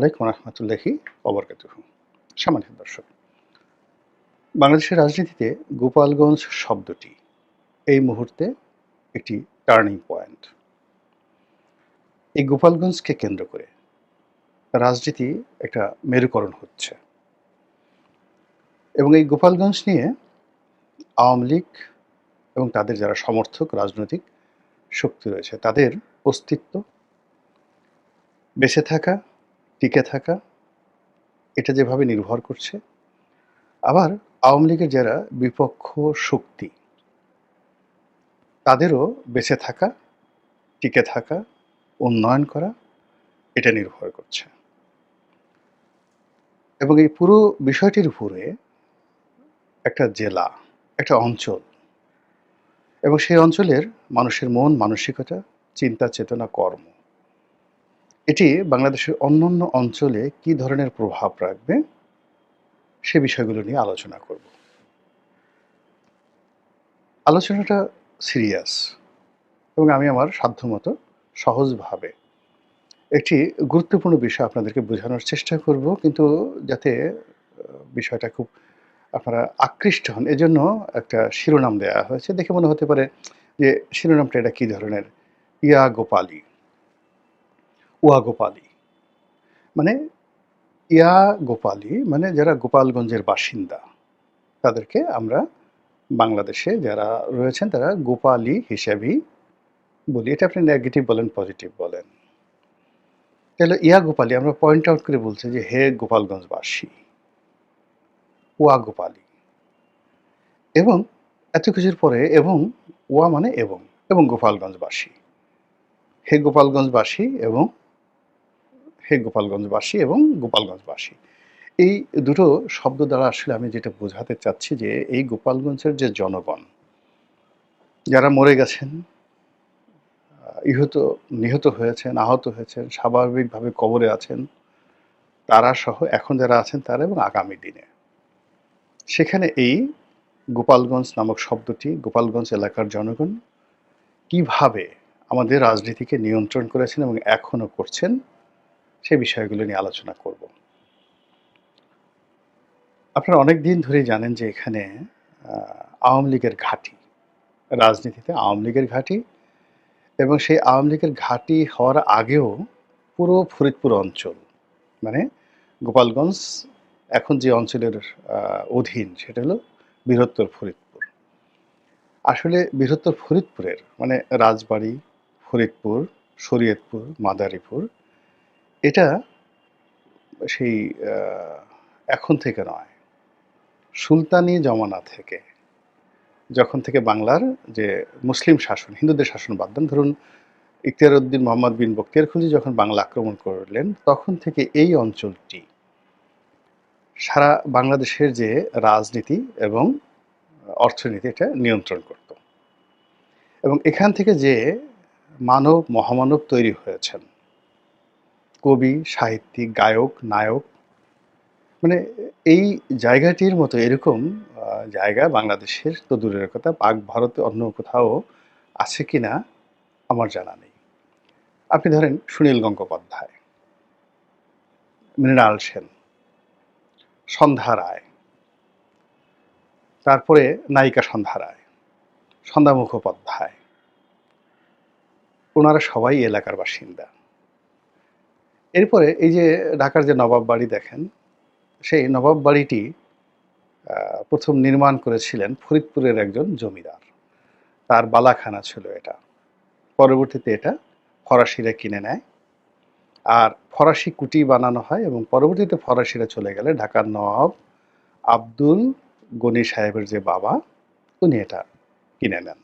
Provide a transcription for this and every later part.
আলাইকুম রহমতুল্লাহি অবরকাত সামান্য দর্শক, বাংলাদেশের রাজনীতিতে গোপালগঞ্জ শব্দটি এই মুহূর্তে একটি টার্নিং পয়েন্ট এই গোপালগঞ্জকে কেন্দ্র করে রাজনীতি একটা মেরুকরণ হচ্ছে এবং এই গোপালগঞ্জ নিয়ে আওয়ামী লীগ এবং তাদের যারা সমর্থক রাজনৈতিক শক্তি রয়েছে, তাদের অস্তিত্ব বেঁচে থাকা টিকে থাকা, এটা যেভাবে নির্ভর করছে। আবার আওয়ামী লীগের যারা বিপক্ষ শক্তি, তাদেরও বেঁচে থাকা, টিকে থাকা, উন্নয়ন করা, এটা নির্ভর করছে। এবং এই পুরো বিষয়টির উপরে একটা জেলা, একটা অঞ্চল, এবং সেই অঞ্চলের মানুষের মন, মানসিকতা, চিন্তা, চেতনা, কর্ম এটি বাংলাদেশের অন্যান্য অঞ্চলে কি ধরনের প্রভাব রাখবে সে বিষয়গুলো নিয়ে আলোচনা করব। আলোচনাটা সিরিয়াস এবং আমি আমার সাধ্যমতো সহজভাবে একটি গুরুত্বপূর্ণ বিষয় আপনাদেরকে বোঝানোর চেষ্টা করব, কিন্তু যাতে বিষয়টা খুব আপনারা আকৃষ্ট হন, এজন্য একটা শিরোনাম দেওয়া হয়েছে। দেখে মনে হতে পারে যে শিরোনামটা এটা কী ধরনের? ইয়া গোপালী ওয়া গোপালী মানে ইয়া গোপালী মানে যারা গোপালগঞ্জের বাসিন্দা, তাদেরকে আমরা বাংলাদেশে যারা রয়েছেন তারা গোপালী হিসেবেই বলি। এটা আপনি নেগেটিভ বলেন পজিটিভ বলেন। তাহলে ইয়া গোপালী আমরা পয়েন্ট আউট করে বলছি যে হে গোপালগঞ্জবাসী ওয়া গোপালী এবং এত কিছুর পরে এবং ওয়া মানে এবং এবং গোপালগঞ্জবাসী। হে গোপালগঞ্জবাসী এবং হে গোপালগঞ্জবাসী এবং গোপালগঞ্জবাসী। এই দুটো শব্দ দ্বারা আসলে আমি যেটা বোঝাতে চাচ্ছি যে এই গোপালগঞ্জের যে জনগণ, যারা মরে গেছেন, ইহত, নিহত হয়েছেন, আহত হয়েছেন, স্বাভাবিকভাবে কবরে আছেন, তারা সহ এখন যারা আছেন তারা এবং আগামী দিনে। সেখানে এই গোপালগঞ্জ নামক শব্দটি গোপালগঞ্জ এলাকার জনগণ কীভাবে আমাদের রাজনীতিকে নিয়ন্ত্রণ করেছেন এবং এখনও করছেন সে বিষয়গুলো নিয়ে আলোচনা করব। আপনারা অনেক দিন ধরেই জানেন যে এখানে আওয়ামী লীগের ঘাঁটি, রাজনীতিতে আওয়ামী লীগের ঘাঁটি এবং সেই আওয়ামী লীগের ঘাঁটি হওয়ার আগেও পুরো ফরিদপুর অঞ্চল মানে গোপালগঞ্জ এখন যে অঞ্চলের অধীন সেটা হলো বৃহত্তর ফরিদপুর। আসলে বৃহত্তর ফরিদপুরের মানে রাজবাড়ী, ফরিদপুর, শরীয়তপুর, মাদারীপুর এটা সেই এখন থেকে নয়। সুলতানি জমানা থেকে, যখন থেকে বাংলার যে মুসলিম শাসন, হিন্দুদের শাসন বাদ দেন, ধরুন ইখতিয়ার উদ্দিন মোহাম্মদ বিন বক্তিয়ার খুলজি যখন বাংলা আক্রমণ করলেন, তখন থেকে এই অঞ্চলটি সারা বাংলাদেশের যে রাজনীতি এবং অর্থনীতি, এটা নিয়ন্ত্রণ করত। এবং এখান থেকে যে মানব, মহামানব তৈরি হয়েছেন কবি, সাহিত্যিক, গায়ক, নায়ক মানে এই জায়গাটির মতো এরকম জায়গা বাংলাদেশের তো দূরের কথা, পাক ভারতে অন্য কোথাও আছে কি না আমার জানা নেই। আপনি ধরেন সুনীল গঙ্গোপাধ্যায়, মৃণাল সেন, সন্ধ্যা রায়, তারপরে নায়িকা সন্ধ্যা রায়, সন্ধ্যা মুখোপাধ্যায়, ওনারা সবাই এলাকার বাসিন্দা। এরপরে এই যে ঢাকার যে নবাব বাড়ি দেখেন, সেই নবাব বাড়িটি প্রথম নির্মাণ করেছিলেন ফরিদপুরের একজন জমিদার। তার বালাখানা ছিল এটা। পরবর্তীতে এটা ফরাসিরা কিনে নেয়। আর ফরাসি কুটি বানানো হয় এবং পরবর্তীতে ফরাসিরা চলে গেলে ঢাকার নবাব আব্দুল গনি সাহেবের যে বাবা, উনি এটা কিনে নেন।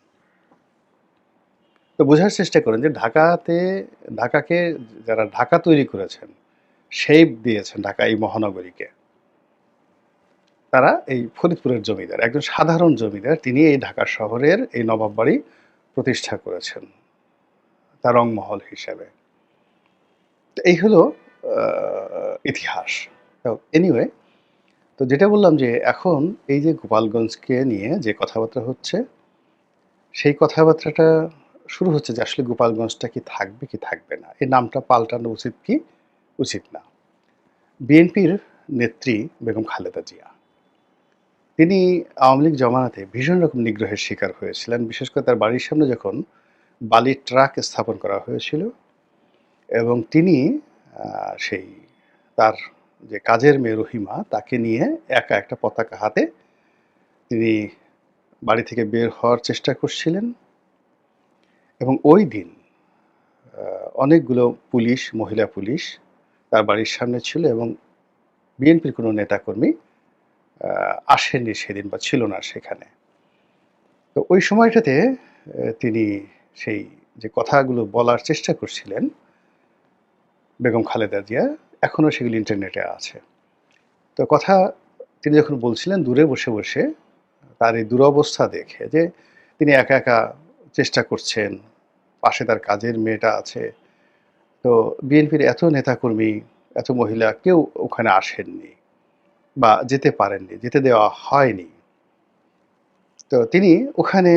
তো বোঝার চেষ্টা করেন যে ঢাকাতে, ঢাকাকে যারা ঢাকা তৈরি করেছেন শেপ দিয়েছেন ঢাকা এই মহানগরীকে, তারা এই ফরিদপুরের জমিদার, একজন সাধারণ জমিদার, তিনি এই ঢাকা শহরের এই নবাব বাড়ি প্রতিষ্ঠা করেছেন, তার রংমহল হিসেবে। এই হলো ইতিহাস। এনিওয়ে তো যেটা বললাম যে এখন এই যে গোপালগঞ্জকে নিয়ে যে কথাবার্তা হচ্ছে, সেই কথাবার্তাটা শুরু হচ্ছে যে আসলে গোপালগঞ্জটা কি থাকবে কি থাকবে না? এই নামটা পাল্টানো উচিত কি? উচিত না। বিএনপির নেত্রী বেগম খালেদা জিয়া। তিনি আওয়ামী লীগ জমানাতে ভীষণ রকম নিগ্রহের শিকার হয়েছিলেন। বিশেষ করে তার বাড়ির সামনে যখন বালির ট্রাক স্থাপন করা হয়েছিল এবং তিনি সেই তার যে কাজের মেয়ে রহিমা, তাকে নিয়ে একা একটা পতাকা হাতে তিনি বাড়ি থেকে বের হওয়ার চেষ্টা করছিলেন। এবং ওই দিন অনেকগুলো পুলিশ, মহিলা পুলিশ তার বাড়ির সামনে ছিল এবং বিএনপির কোনো নেতাকর্মী আসেননি সেদিন বা ছিল না সেখানে। তো ওই সময়টাতে তিনি সেই যে কথাগুলো বলার চেষ্টা করছিলেন, বেগম খালেদা জিয়া, এখনও সেগুলি ইন্টারনেটে আছে। তো কথা তিনি যখন বলছিলেন, দূরে বসে বসে, তার এই দুরবস্থা দেখে যে তিনি একা একা চেষ্টা করছেন। পাশে তার কাজের মেয়েটা আছে। তো বিএনপির এত নেতাকর্মী, এত মহিলা কেউ ওখানে আসেননি বা যেতে পারেননি, যেতে দেওয়া হয়নি। তো তিনি ওখানে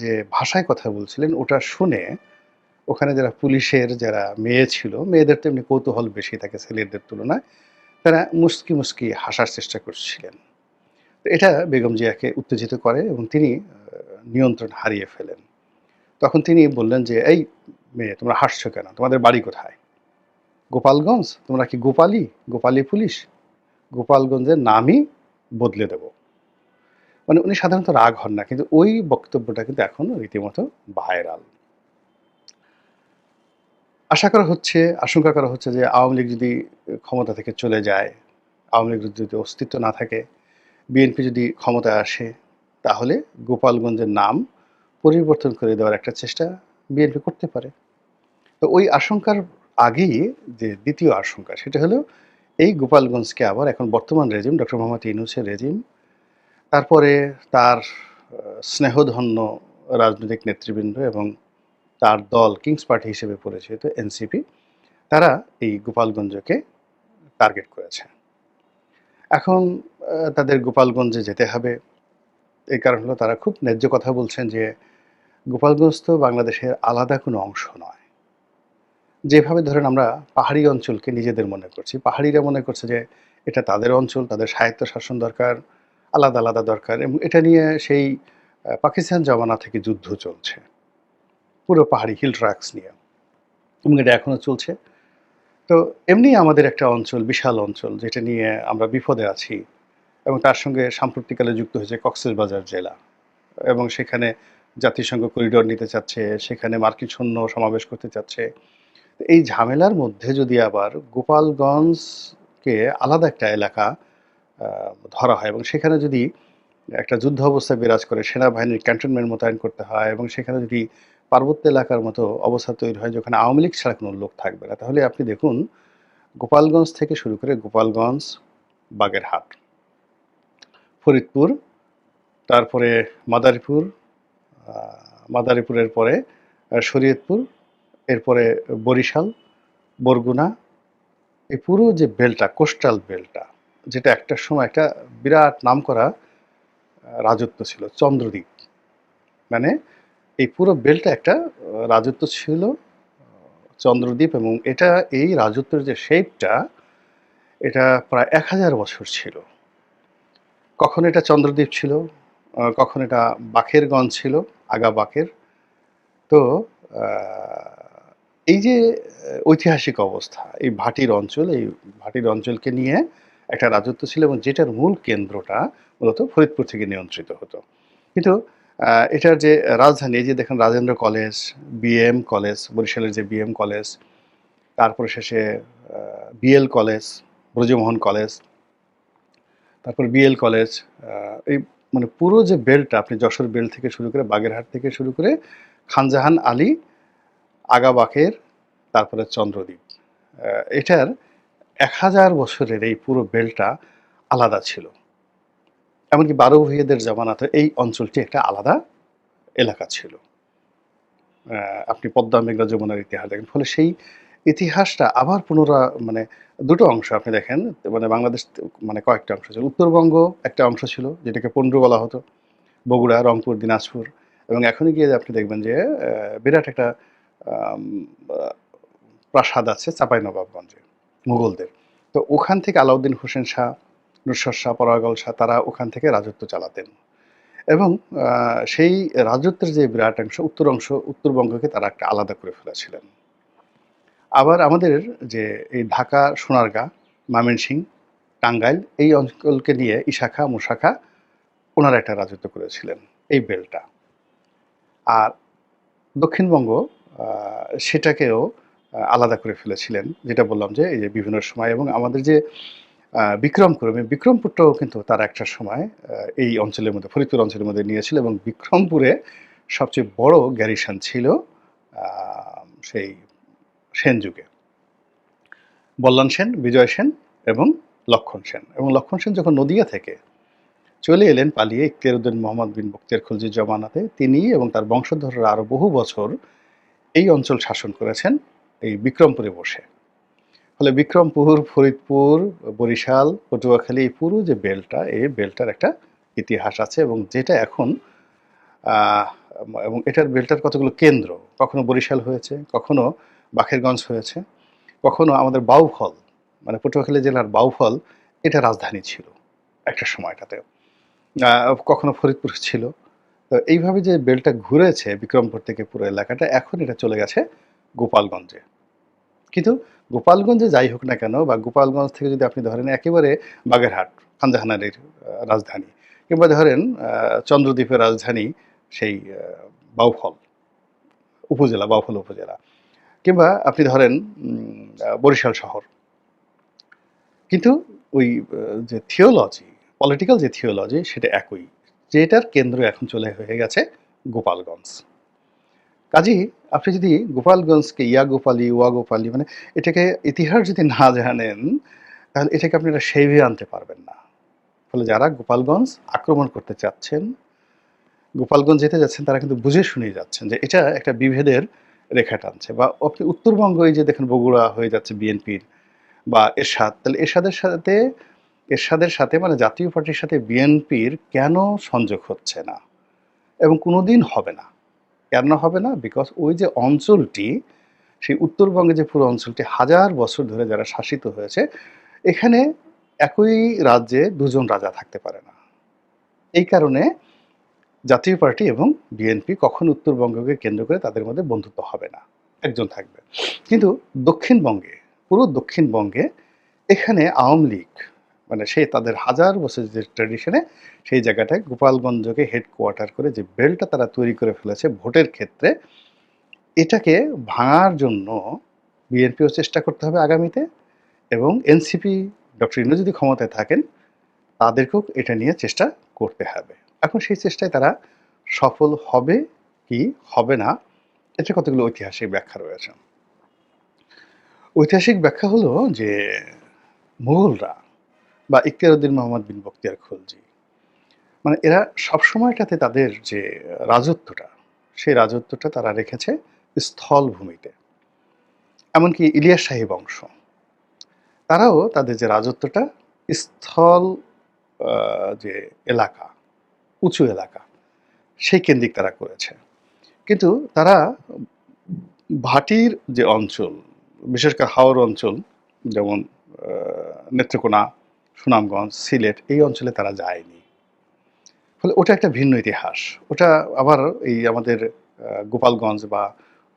যে ভাষায় কথা বলছিলেন ওটা শুনে ওখানে যারা পুলিশের যারা মেয়ে ছিল, মেয়েদের তো এমনি কৌতূহল বেশি থাকে ছেলেদের তুলনায়, তারা মুস্কি মুস্কি হাসার চেষ্টা করছিলেন। তো এটা বেগম জিয়াকে উত্তেজিত করে এবং তিনি নিয়ন্ত্রণ হারিয়ে ফেলেন। তখন তিনি বললেন যে, এই মেয়ে, তোমরা হাসছো কেন? তোমাদের বাড়ি কোথায়? গোপালগঞ্জ? তোমরা কি গোপালী? গোপালি পুলিশ? গোপালগঞ্জের নামই বদলে দেব। মানে উনি সাধারণত রাগ হন না, কিন্তু ওই বক্তব্যটা কিন্তু এখন রীতিমতো ভাইরাল। আশা করা হচ্ছে, আশঙ্কা করা হচ্ছে যে, আওয়ামী লীগ যদি ক্ষমতা থেকে চলে যায়, আওয়ামী লীগের যদি অস্তিত্ব না থাকে, বিএনপি যদি ক্ষমতায় আসে, তাহলে গোপালগঞ্জের নাম পরিবর্তন করে দেওয়ার একটা চেষ্টা বিএনপি করতে পারে। তো ওই আশঙ্কার আগেই যে দ্বিতীয় আশঙ্কা, সেটা হলো এই গোপালগঞ্জকে আবার এখন বর্তমান রেজিম, ডক্টর মোহাম্মদ ইউনুসের রেজিম, তারপরে তার স্নেহধন্য রাজনৈতিক নেতৃবৃন্দ এবং তার দল কিংস পার্টি হিসেবে পরিচিত এনসিপি তারা এই গোপালগঞ্জকে টার্গেট করেছে। এখন তাদের গোপালগঞ্জে যেতে হবে। এই কারণ হলো তারা খুব ন্যায্য কথা বলছেন যে গোপালগঞ্জ তো বাংলাদেশের আলাদা কোনো অংশ নয়। যেভাবে ধরেন আমরা পাহাড়ি অঞ্চলকে নিজেদের মনে করছি, পাহাড়িরা মনে করছে যে এটা তাদের অঞ্চল, তাদের সাহিত্য শাসন দরকার, আলাদা আলাদা দরকার এবং এটা নিয়ে সেই পাকিস্তান জমানা থেকে যুদ্ধ চলছে। পুরো পাহাড়ি হিল ট্রাক্স নিয়ে। এবং এটা এখনও চলছে। তো এমনি আমাদের একটা অঞ্চল, বিশাল অঞ্চল, যেটা নিয়ে আমরা বিপদে আছি এবং তার সঙ্গে সাম্প্রতিককালে যুক্ত হয়েছে কক্সবাজার জেলা এবং সেখানে জাতিসংঘ করিডোর নিতে চাচ্ছে, সেখানে মার্কিন সৈন্য সমাবেশ করতে চাচ্ছে। এই ঝামেলার মধ্যে যদি আবার গোপালগঞ্জকে আলাদা একটা এলাকা ধরা হয় এবং সেখানে যদি একটা যুদ্ধ অবস্থা বিরাজ করে, সেনাবাহিনীর ক্যান্টনমেন্ট মোতায়েন করতে হয় এবং সেখানে যদি পার্বত্য এলাকার মতো অবস্থা তৈরি হয় যেখানে আওয়ামী লীগ ছাড়া কোনো লোক থাকবে না, তাহলে আপনি দেখুন গোপালগঞ্জ থেকে শুরু করে গোপালগঞ্জ, বাগেরহাট, ফরিদপুর, তারপরে মাদারীপুর মাদারীপুরের পরে শরীয়তপুর এরপরে বরিশাল বরগুনা এই পুরো যে বেলটা কোস্টাল বেলটা যেটা একটা সময় একটা বিরাট নামকরা আহ, রাজত্ব ছিল চন্দ্রদ্বীপ। মানে এই পুরো বেলটা একটা রাজত্ব ছিল চন্দ্রদ্বীপ এবং এটা এই রাজত্বের যে শেপটা এটা প্রায় এক হাজার বছর ছিল। কখন এটা চন্দ্রদ্বীপ ছিল? কখন এটা বাখেরগঞ্জ ছিল? আগা বাকের। তো এই যে ঐতিহাসিক অবস্থা, এই ভাটির অঞ্চল, এই ভাটির অঞ্চলকে নিয়ে একটা রাজত্ব ছিল এবং যেটার মূল কেন্দ্রটা মূলত ফরিদপুর থেকে নিয়ন্ত্রিত হতো। কিন্তু এটার যে রাজধানী, এই যে দেখেন রাজেন্দ্র কলেজ বিএম কলেজ, বরিশালের যে বিএম কলেজ, তারপরে শেষে বিএল কলেজ, ব্রজমোহন কলেজ, তারপর বিএল কলেজ এই মানে পুরো যে বেল্টটা আপনি যশোর বেল থেকে শুরু করে বাগেরহাট থেকে শুরু করে খানজাহান আলী আগাবাকের তারপরে চন্দ্রদ্বীপ এটার এক হাজার বছরের এই পুরো বেলটা আলাদা ছিল। এমনকি বারো ভূঁইয়াদের জামানাতে এই অঞ্চলটি একটা আলাদা এলাকা ছিল। আপনি পদ্মা মেঘনা যমুনার ইতিহাস দেখেন, ফলে সেই ইতিহাসটা আবার পুনরা মানে দুটো অংশ আপনি দেখেন মানে বাংলাদেশ মানে কয়েকটা অংশ ছিল। উত্তরবঙ্গ একটা অংশ ছিল, যেটাকে পন্ডু বলা হতো, বগুড়া, রংপুর, দিনাজপুর, এবং এখনই গিয়ে আপনি দেখবেন যে বিরাট একটা প্রাসাদ আছে চাঁপাইনবাবগঞ্জে, মুঘলদের। তো ওখান থেকে আলাউদ্দিন হোসেন শাহ, নুসরত শাহ, পরাগল শাহ, তারা ওখান থেকে রাজত্ব চালাতেন। এবং সেই রাজত্বের যে বিরাট অংশ, উত্তর অংশ, উত্তরবঙ্গকে তারা একটা আলাদা করে ফেলেছিলেন। আবার আমাদের যে এই ঢাকা সোনারগাঁ ময়মনসিং টাঙ্গাইল এই অঞ্চলকে নিয়ে ইশাখা মুশাখা ওনারা একটা রাজত্ব করেছিলেন এই বেলটা। আর দক্ষিণবঙ্গ সেটাকেও আলাদা করে ফেলেছিলেন যেটা বললাম যে এই যে বিভিন্ন সময় এবং আমাদের যে আহ, বিক্রমপুর এই বিক্রমপুরটাও কিন্তু তার একটা সময় এই অঞ্চলের মধ্যে ফরিদপুর অঞ্চলের মধ্যে নিয়েছিল এবং বিক্রমপুরে সবচেয়ে বড় গ্যারিসন ছিল সেই সেন যুগে। বল্লান সেন, বিজয় সেন এবং লক্ষণ সেন। এবং লক্ষণ সেন যখন নদিয়া থেকে চলে এলেন পালিয়ে ইখতিয়ারউদ্দিন মোহাম্মদ বিন বক্তিয়ার খলজির জমানাতে, তিনি এবং তার বংশধররা আরও বহু বছর এই অঞ্চল শাসন করেছেন এই বিক্রমপুরে বসে। ফলে বিক্রমপুর, ফরিদপুর, বরিশাল, পটুয়াখালী এই পুরো যে বেলটা এই বেলটার একটা ইতিহাস আছে এবং যেটা এখন এবং এটার বেলটার কতগুলো কেন্দ্র? কখনো বরিশাল হয়েছে, কখনো বাখেরগঞ্জ হয়েছে, কখনো আমাদের বাউফল মানে পটুয়াখালী জেলার বাউফল, এটা রাজধানী ছিল একটা সময়টাতে কখনো ফরিদপুর ছিল। তো এইভাবে যে বেলটা ঘুরেছে বিক্রমপুর থেকে পুরো এলাকাটা, এখন এটা চলে গেছে গোপালগঞ্জে। কিন্তু গোপালগঞ্জে যাই হোক না কেন, বা গোপালগঞ্জ থেকে যদি আপনি ধরেন একেবারে বাগেরহাট, খানজাহানারের রাজধানী, কিংবা ধরেন চন্দ্রদ্বীপের রাজধানী, সেই বাউফল, উপজেলা বাউফল উপজেলা। কিংবা আপনি ধরেন বরিশাল শহর। কিন্তু ওই যে থিওলজি পলিটিক্যাল যে থিওলজি, সেটা একই, যেটার কেন্দ্র এখন চলে হয়ে গেছে গোপালগঞ্জ। কাজী, আপনি যদি গোপালগঞ্জকে ইয়া গোপালি ওয়া গোপালি মানে এটাকে ইতিহাস যদি না জানেন, তাহলে এটাকে আপনারা সেইভে আনতে পারবেন না। ফলে যারা গোপালগঞ্জ আক্রমণ করতে চাচ্ছেন, গোপালগঞ্জ যেতে যাচ্ছেন, তারা কিন্তু বুঝে শুনে যাচ্ছেন যে এটা একটা বিভেদের রেখা টানছে বা আপনি উত্তরবঙ্গ এই যে দেখেন বগুড়া হয়ে যাচ্ছে বিএনপির বা এরশাদ, তাহলে এরশাদের সাথে এরশাদের সাথে মানে জাতীয় পার্টির সাথে বিএনপির কেন সংযোগ হচ্ছে না? এবং কোনোদিন হবে না। কেন হবে না? বিকজ ওই যে অঞ্চলটি, সেই উত্তরবঙ্গে যে পুরো অঞ্চলটি হাজার বছর ধরে যারা শাসিত হয়েছে, এখানে একই রাজ্যে দুজন রাজা থাকতে পারে না। এই কারণে জাতীয় পার্টি এবং বিএনপি কখন উত্তরবঙ্গকে কেন্দ্র করে তাদের মধ্যে বন্ধুত্ব হবে না। একজন থাকবে। কিন্তু দক্ষিণবঙ্গে, পুরো দক্ষিণবঙ্গে এখানে আওয়ামী লীগ মানে সে তাদের হাজার বছরের যে ট্র্যাডিশনে সেই জায়গাটায় গোপালগঞ্জকে হেডকোয়ার্টার করে যে বেলটা তারা তৈরি করে ফেলেছে ভোটের ক্ষেত্রে, এটাকে ভাঙার জন্য বিএনপিও চেষ্টা করতে হবে আগামীতে এবং এনসিপি, ডক্টর ইনু যদি ক্ষমতায় থাকেন, তাদেরকেও এটা নিয়ে চেষ্টা করতে হবে। এখন সেই চেষ্টায় তারা সফল হবে কি হবে না এটা কতগুলো ঐতিহাসিক ব্যাখ্যা রয়েছে। ঐতিহাসিক ব্যাখ্যা হলো যে মুঘলরা বা ইখতিয়ারউদ্দিন মোহাম্মদ বিন বক্তিয়ার খলজি মানে এরা সবসময়টাতে তাদের যে রাজত্বটা, সেই রাজত্বটা তারা রেখেছে স্থলভূমিতে। এমনকি ইলিয়াস শাহী বংশ, তারাও তাদের যে রাজত্বটা স্থল যে এলাকা উঁচু এলাকা। সেই কেন্দ্রিক তারা করেছে। কিন্তু তারা ভাটির যে অঞ্চল, বিশেষ করে হাওর অঞ্চল, যেমন নেত্রকোনা, সুনামগঞ্জ, সিলেট, এই অঞ্চলে তারা যায়নি। ফলে ওটা একটা ভিন্ন ইতিহাস। ওটা আবার এই আমাদের গোপালগঞ্জ বা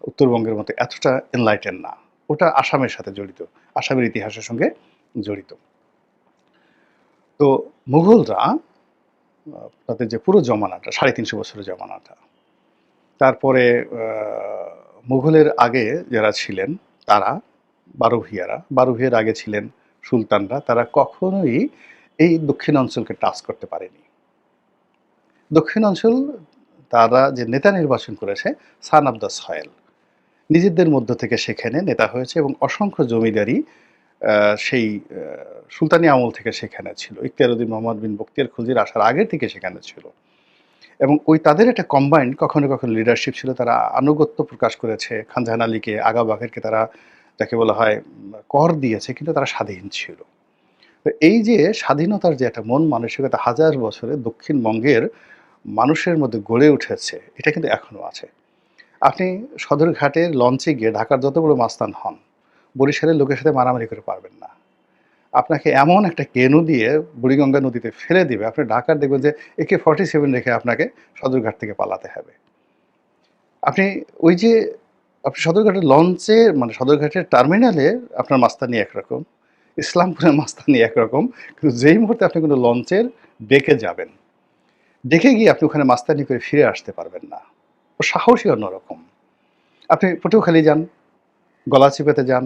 উত্তরবঙ্গের মতো এতটা এনলাইটেন না। ওটা আসামের সাথে জড়িত, আসামের ইতিহাসের সঙ্গে জড়িত। তো মুঘলরা তাদের যে পুরো জমানাটা, সাড়ে তিনশো বছরের জমানাটা। তারপরে মুঘলের আগে যারা ছিলেন, তারা, বারোভিয়ারা, বারোভিয়ার আগে ছিলেন সুলতানরা, তারা কখনোই এই দক্ষিণ অঞ্চলকে টাচ করতে পারেনি। দক্ষিণ অঞ্চল, তারা যে নেতা নির্বাচন করেছে, সান অফ দ্য সয়েল নিজেদের মধ্য থেকে সেখানে নেতা হয়েছে এবং অসংখ্য জমিদারি সেই সুলতানি আমল থেকে সেখানে ছিল। ইখতিয়ারউদ্দিন মোহাম্মদ বিন বক্তিয়ার খুলজির আসার আগে থেকে সেখানে ছিল। এবং ওই তাদের একটা কম্বাইন্ড কখনো কখনো লিডারশিপ ছিল। তারা আনুগত্য প্রকাশ করেছে। খানজাহান আলীকে, আগা বাঘেরকে তারা যাকে বলা হয় কর দিয়েছে, কিন্তু তারা স্বাধীন ছিল। তো এই যে স্বাধীনতার যে একটা মন মানসিকতা হাজার বছরে দক্ষিণবঙ্গের মানুষের মধ্যে গড়ে উঠেছে, এটা কিন্তু এখনও আছে। আপনি সদরঘাটের লঞ্চে গিয়ে ঢাকার যত বড় মাস্তান হন বরিশালের লোকের সাথে মারামারি করে পারবেন না। আপনাকে এমন একটা কেনু দিয়ে বুড়িগঙ্গা নদীতে ফেলে দিবে, আপনি ঢাকার দেখবেন যে একে ফর্টি সেভেন রেখে আপনাকে সদরঘাট থেকে পালাতে হবে। আপনি ওই যে, আপনি সদরঘাটের লঞ্চে মানে সদরঘাটের টার্মিনালে আপনার মাস্তানি একরকম, ইসলামপুরের মাস্তানি একরকম, কিন্তু যেই মুহূর্তে আপনি কোনো লঞ্চের ডেকে যাবেন, ডেকে গিয়ে আপনি ওখানে মাস্তানি করে ফিরে আসতে পারবেন না। ও সাহসী অন্যরকম। আপনি পটুয়াখালী যান। গলাচিপাতে যান,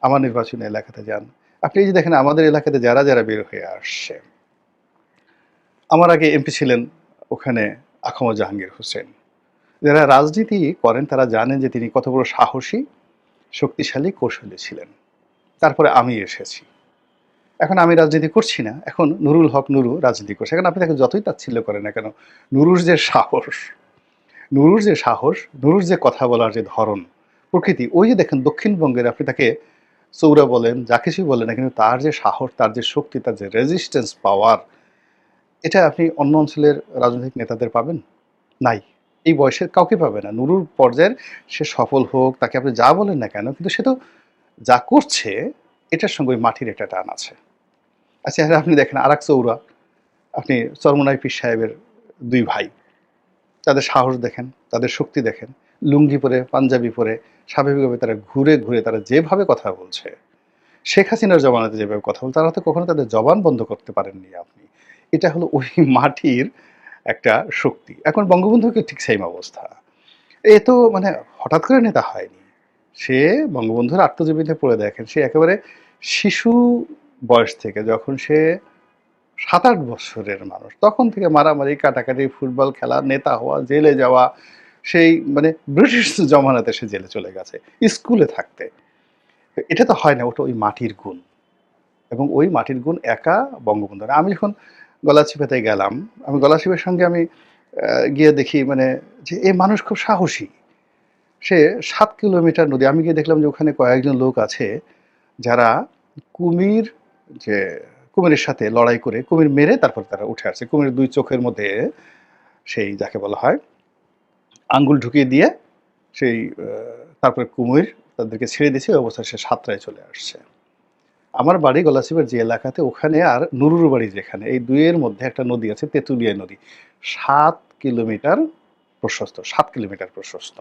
আমার নির্বাচনী এলাকাতে যান। আপনি এই যে দেখেন, আমাদের এলাকাতে যারা যারা বের হয়ে আসছে, আমার আগে এমপি ছিলেন ওখানে আখমা জাহাঙ্গীর হোসেন। যারা রাজনীতি করেন, তারা জানেন যে তিনি কত বড় সাহসী, শক্তিশালী, কৌশলী ছিলেন। তারপরে আমি এসেছি। এখন আমি রাজনীতি করছি না। এখন নুরুল হক নুরু রাজনীতি করছে। এখন আপনি তাকে যতই তাচ্ছিল্য করেন না কেন, নুরুর যে সাহস, নুরুর যে সাহস, নুরুর যে কথা বলার যে ধরন প্রকৃতি, ওই যে দেখেন দক্ষিণবঙ্গের আপনি তাকে চৌরা বলেন যা কিছুই বলেন না, কিন্তু তার যে সাহস, তার যে শক্তি, তার যে রেজিস্ট্যান্স পাওয়ার এটা আপনি অন্য অঞ্চলের রাজনৈতিক নেতাদের পাবেন? নাই। এই বয়সের কাউকে পাবে না। নুরুর পর্যায়ের সে সফল হোক, তাকে আপনি যা বলেন না কেন, কিন্তু সে তো যা করছে, এটার সঙ্গে ওই মাটির একটা টান আছে। আচ্ছা আপনি দেখেন আর এক চৌরা আপনি চরমনাই পীর সাহেবের দুই ভাই, তাদের সাহস দেখেন, তাদের শক্তি দেখেন, লুঙ্গি পরে, পাঞ্জাবি পরে স্বাভাবিকভাবে তারা ঘুরে ঘুরে তারা যেভাবে কথা বলছে, শেখ হাসিনার জবানাতে যেভাবে কথা বলছে, তারা তো কখনো তাদের জবান বন্ধ করতে পারেননি আপনি। এটা হলো ওই মাটির একটা শক্তি। এখন বঙ্গবন্ধুকে ঠিক সেম অবস্থা? এ তো মানে হঠাৎ করে নেতা হয়নি। সে বঙ্গবন্ধুর আত্মজীবনীতে পড়ে দেখেন, সে একেবারে শিশু বয়স থেকে যখন সে সাত আট বছরের মানুষ, তখন থেকে মারামারি, কাটাকাটি, ফুটবল খেলা, নেতা হওয়া, জেলে যাওয়া সেই মানে ব্রিটিশ জমানাতে সে জেলে চলে গেছে, স্কুলে থাকতে। এটা তো হয় না, ওটা ওই মাটির গুণ। এবং ওই মাটির গুণ একা বঙ্গবন্ধু। আমি যখন গলাচিপাতে গেলাম, আমি গলাচিপার সঙ্গে আমি গিয়ে দেখি মানে যে এই মানুষ খুব সাহসী। সে সাত কিলোমিটার নদী, আমি গিয়ে দেখলাম যে ওখানে কয়েকজন লোক আছে, যারা কুমির যে কুমিরের সাথে লড়াই করে, কুমির মেরে তারপর তারা উঠে আসছে কুমির দুই চোখের মধ্যে সেই যাকে বলা হয় আঙ্গুল ঢুকিয়ে দিয়ে সেই তারপরে কুমির তাদেরকে ছেড়ে দিয়েছে ওই অবস্থায় সে সাতটায় চলে আসছে। আমার বাড়ি গলাচিপার যে এলাকাতে, ওখানে আর নুরুর বাড়ি যেখানে, এই দুইয়ের মধ্যে একটা নদী আছে, তেঁতুলিয়া নদী। সাত কিলোমিটার প্রশস্ত, সাত কিলোমিটার প্রশস্ত।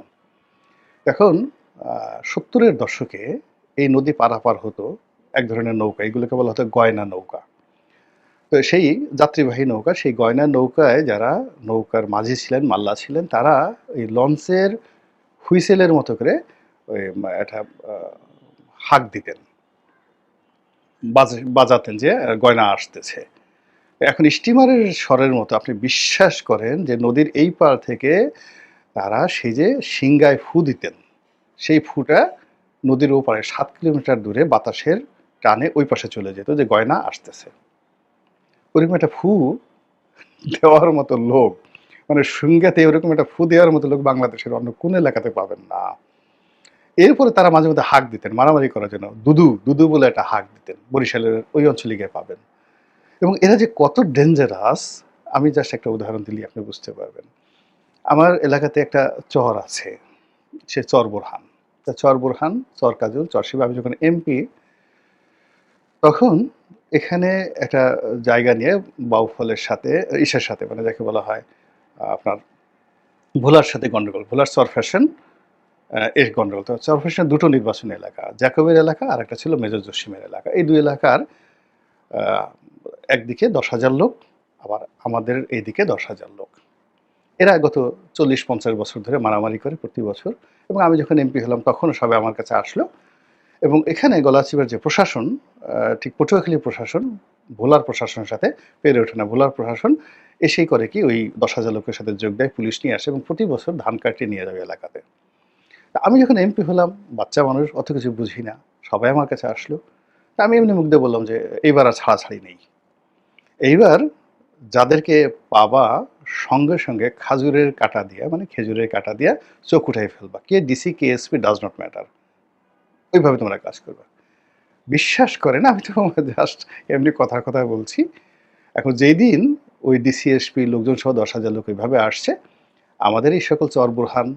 এখন সত্তরের দশকে এই নদী পারাপার হতো, এক ধরনের নৌকা, এগুলোকে বলা হতো গয়না নৌকা। তো সেই যাত্রীবাহী নৌকা, সেই গয়না নৌকায় যারা নৌকার মাঝি ছিলেন, মাল্লা ছিলেন, তারা এই লঞ্চের হুইসেলের মতো করে ওই একটা হাঁক দিতেন। বাজ- বাজাতেন যে গয়না আসতেছে। এখন স্টিমারের স্বরের মতো আপনি বিশ্বাস করেন যে, নদীর এই পার থেকে তারা সেজে সিংগায় ফু দিতেন, সেই ফুটা নদীর ওপারে সাত কিলোমিটার দূরে বাতাসের টানে ওই পাশে চলে যেত যে গয়না আসতেছে। ওরকম একটা ফু দেওয়ার মতো লোক মানে সিংগাতে ওরকম একটা ফু দেওয়ার মতো লোক বাংলাদেশের অন্য কোন এলাকাতে পাবেন না। এরপরে তারা মাঝে মধ্যে হাঁক দিতেন, মারামারি করার জন্য। দুদু দুদু বলে একটা হাঁক দিতেন, বরিশালের ওই অঞ্চলে গিয়ে পাবেন। এবং এরা যে কত ডেঞ্জারাস আমি জাস্ট একটা উদাহরণ দিলি আপনি বুঝতে পারবেন। আমার এলাকাতে একটা চর আছে, সে চর বোরহান। তা চর বোরহান, চর কাজল, চর শিব আমি যখন এমপি তখন এখানে একটা জায়গা নিয়ে বাউফলের সাথে, ইসের সাথে মানে যাকে বলা হয় আপনার ভোলার সাথে গন্ডগোল, ভোলার চর ফ্যাশন এর গন্ডগোল। তো চর ফ্যাশন দুটো নির্বাচনী এলাকা, জ্যাকবের এলাকা আর একটা ছিল মেজর জসিমের এলাকা। এই দুই এলাকার একদিকে দশ হাজার লোক, আবার আমাদের এইদিকে দশ হাজার লোক। এরা গত চল্লিশ পঞ্চাশ বছর ধরে মারামারি করে প্রতি বছর। এবং আমি যখন এমপি হলাম, তখনও সবাই আমার কাছে আসলো এবং এখানে গলাচিপার যে প্রশাসন ঠিক পটুয়াখালী প্রশাসন, ভোলার প্রশাসনের সাথে পেরে ওঠে না। ভোলার প্রশাসন এসেই করে কি ওই দশ হাজার লোকের সাথে যোগ দেয়, পুলিশ নিয়ে আসে এবং প্রতি বছর ধান কাটিয়ে নিয়ে যাবে এলাকাতে। আমি যখন এমপি হলাম, বাচ্চা মানুষ, অত কিছু বুঝি না। সবাই আমার কাছে আসলো। তা আমি এমনি মুখ দিয়ে বললাম যে, এইবার আর ছাড়াছাড়ি নেই। এইবার যাদেরকে পাবা সঙ্গে সঙ্গে খাজুরের কাটা দিয়া মানে খেজুরের কাটা দিয়া চোখ উঠাই ফেলবা। কে ডিসি কে এসপি ডাজ নট ম্যাটার ওইভাবে তোমরা কাজ করবে। বিশ্বাস করে না, আমি তো জাস্ট এমনি কথার কথা বলছি। এখন যেই দিন ওই ডিসিএসপি লোকজন সহ দশ হাজার লোক ওইভাবে আসছে, আমাদের এই সকল চর বুরহান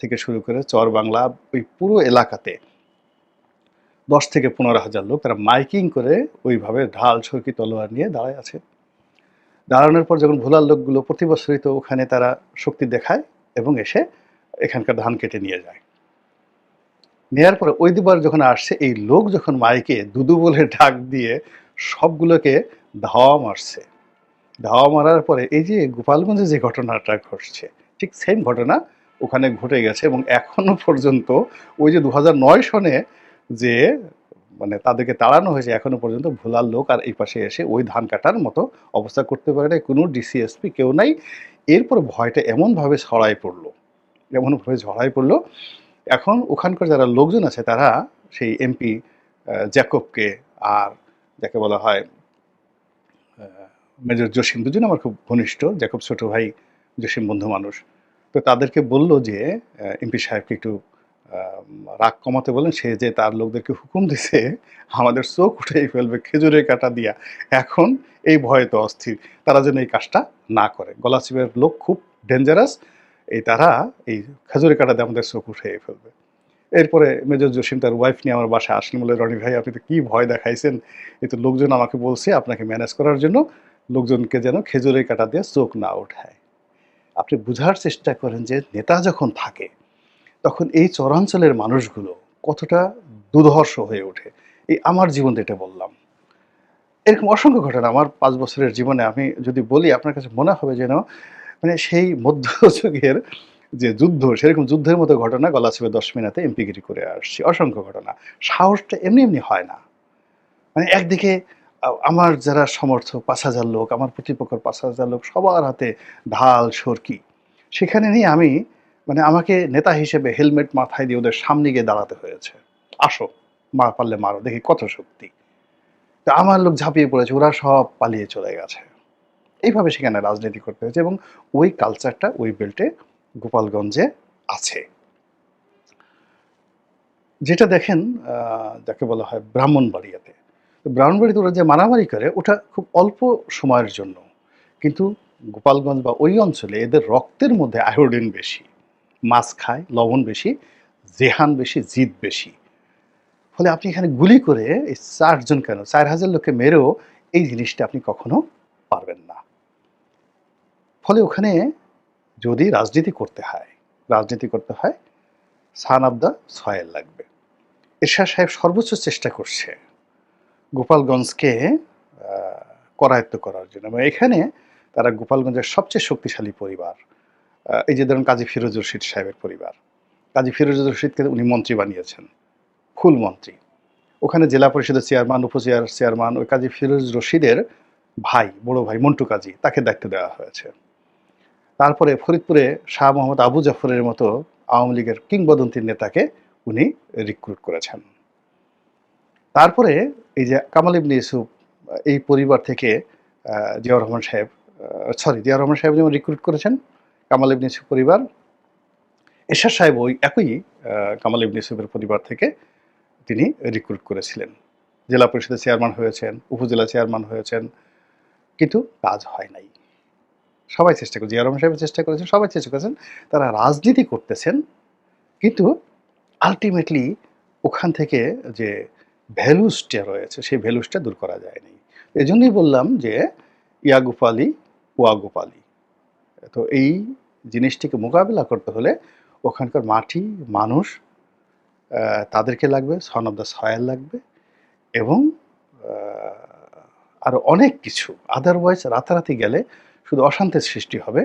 থেকে শুরু করে চর বাংলা ওই পুরো এলাকাতে দশ থেকে পনেরো হাজার লোক তারা মাইকিং করে ওইভাবে ঢাল ছড়কি তলোয়ার নিয়ে দাঁড়ায় আছে। দাঁড়ানোর পর যখন ভোলার লোকগুলো প্রতি বছরই তো ওখানে তারা শক্তি দেখায় এবং এসে এখানকার ধান কেটে নিয়ে যায়। নেয়ার পরে ওই দুবার যখন আসছে, এই লোক যখন মাইকে দুদু বলে ডাক দিয়ে সবগুলোকে ধাওয়া মারছে। ধাওয়া মারার পরে এই যে গোপালগঞ্জে যে ঘটনাটা ঘটছে, ঠিক সেম ঘটনা ওখানে ঘটে গেছে এবং এখনও পর্যন্ত ওই যে দু সনে যে মানে তাদেরকে তাড়ানো হয়েছে, এখনও পর্যন্ত ভোলার লোক আর এই পাশে এসে ওই ধান কাটার মতো অবস্থা করতে পারে না কোনো ডিসিএসপি কেউ নাই। এরপর ভয়টা এমনভাবে ছড়াই পড়ল, এমনভাবে ছড়াই পড়ল এখন ওখানকার যারা লোকজন আছে, তারা সেই এমপি জ্যাকবকে আর যাকে বলা হয় মেজর জসিম, দুজন আমার খুব ঘনিষ্ঠ, জ্যাকব ছোট ভাই, জসিম বন্ধু মানুষ। তো তাদেরকে বলল যে এমপি সাহেবকে একটু রাগ কমাতে বলেন, সে যে তার লোকদেরকে হুকুম দিছে, আমাদের চোখ উঠেই ফেলবে খেজুরের কাটা দিয়া। এখন এই ভয়ে তো অস্থির, তারা যেন এই কাজটা না করে। গলাচিপের লোক খুব ডেঞ্জারাস এই তারা এই খেজুরি কাটা দিয়ে আমাদের চোখ উঠে ফেলবে। এরপরে মেজর জসিম তার ওয়াইফ নিয়ে আমার বাসায় আসলেন বলে, রনি ভাই, আপনি তো কী ভয় দেখাইছেন? এই তো লোকজন আমাকে বলছে আপনাকে ম্যানেজ করার জন্য লোকজনকে যেন খেজুরের কাটা দিয়ে চোখ না ওঠায় আপনি বুঝার চেষ্টা করেন যে নেতা যখন থাকে, তখন এই চরাঞ্চলের মানুষগুলো কতটা দুর্ধর্ষ হয়ে ওঠে। এই আমার জীবন এটা বললাম। এরকম অসংখ্য ঘটনা আমার পাঁচ বছরের জীবনে আমি যদি বলি, আপনার কাছে মনে হবে যেন মানে সেই মধ্যযুগের যে যুদ্ধ, সেরকম যুদ্ধের মতো ঘটনা গলাচিপে দশ মিনিটে এমপিগিরি করে আসছি। অসংখ্য ঘটনা। সাহসটা এমনি এমনি হয় না। মানে একদিকে আমার যারা সমর্থক, পাঁচ হাজার লোক, আমার প্রতিপক্ষের পাঁচ হাজার লোক, সবার হাতে ঢাল, সরকি। সেখানে নিয়ে আমি মানে আমাকে নেতা হিসেবে হেলমেট মাথায় দিয়ে ওদের সামনে গিয়ে দাঁড়াতে হয়েছে। আসো মা পারলে মারো, দেখি কত শক্তি। তো আমার লোক ঝাঁপিয়ে পড়েছে, ওরা সব পালিয়ে চলে গেছে। এইভাবে সেখানে রাজনীতি করতে হয়েছে এবং ওই কালচারটা ওই বেল্টে গোপালগঞ্জে আছে। যেটা দেখেন যাকে বলা হয় ব্রাহ্মণবাড়িয়াতে। তো ব্রাহ্মণবাড়িতে ওরা যে মারামারি করে, ওটা খুব অল্প সময়ের জন্য। কিন্তু গোপালগঞ্জ বা ওই অঞ্চলে এদের রক্তের মধ্যে আয়োডিন বেশি, মাছ খায়, লবণ বেশি, জেহান বেশি, জিদ বেশি। ফলে আপনি এখানে গুলি করে এই চারজন কেন? চার হাজার লোককে মেরেও এই জিনিসটা আপনি কখনো পারবেন না। ফলে ওখানে যদি রাজনীতি করতে হয়, রাজনীতি করতে হয় সান অব দ্য সয়েল লাগবে। এরশাদ সাহেব সর্বোচ্চ চেষ্টা করছে গোপালগঞ্জকে করায়ত্ত করার জন্য। এবং এখানে তারা গোপালগঞ্জের সবচেয়ে শক্তিশালী পরিবার এই যে ধরুন কাজী ফিরোজ রশিদ সাহেবের পরিবার। কাজী ফিরোজ রশিদকে উনি মন্ত্রী বানিয়েছেন, ফুল মন্ত্রী। ওখানে জেলা পরিষদের চেয়ারম্যান, উপজেলার চেয়ারম্যান ওই কাজী ফিরোজ রশিদের ভাই, বড় ভাই মন্টু কাজী, তাকে দায়িত্ব দেওয়া হয়েছে। তারপরে ফরিদপুরে শাহ মোহাম্মদ আবু জাফরের মতো আওয়ামী লীগের কিংবদন্তির নেতাকে উনি রিক্রুট করেছেন। তারপরে এই যে কামাল ইবনে ইউসুফ, এই পরিবার থেকে জিয়াউর রহমান সাহেব সরি জিয়াউর রহমান সাহেব যেমন রিক্রুট করেছেন কামাল ইবনে ইউসুফ পরিবার, এরশাদ সাহেব ওই একই কামাল ইবনে ইউসুফের পরিবার থেকে তিনি রিক্রুট করেছিলেন। জেলা পরিষদের চেয়ারম্যান হয়েছেন, উপজেলা চেয়ারম্যান হয়েছেন, কিন্তু কাজ হয় নাই। সবাই চেষ্টা করে জিয়া রহমান সাহেব চেষ্টা করেছেন, সবাই চেষ্টা করেছেন, তারা রাজনীতি করতেছেন, কিন্তু আলটিমেটলি ওখান থেকে যে ভ্যালুসটা রয়েছে, সেই ভ্যালুসটা দূর করা যায়নি। এই জন্যই বললাম যে ইয়া গোপালি ওয়া গোপালি তো এই জিনিসটিকে মোকাবিলা করতে হলে ওখানকার মাটি, মানুষ তাদেরকে লাগবে সন অফ দ্য সয়েল লাগবে এবং আরও অনেক কিছু। আদারওয়াইজ রাতারাতি গেলে শুধু অশান্তির সৃষ্টি হবে,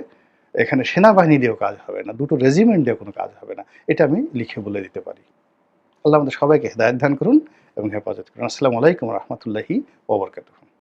এখানে সেনাবাহিনী দিয়েও কাজ হবে না, দুটো রেজিমেন্ট দিয়েও কোনো কাজ হবে না। এটা আমি লিখে বলে দিতে পারি। আল্লাহ আমাদের সবাইকে হেদায়ত দান করুন এবং হেফাজত করুন। আসসালামু আলাইকুম রহমতুল্লাহি ওবরকাতুহ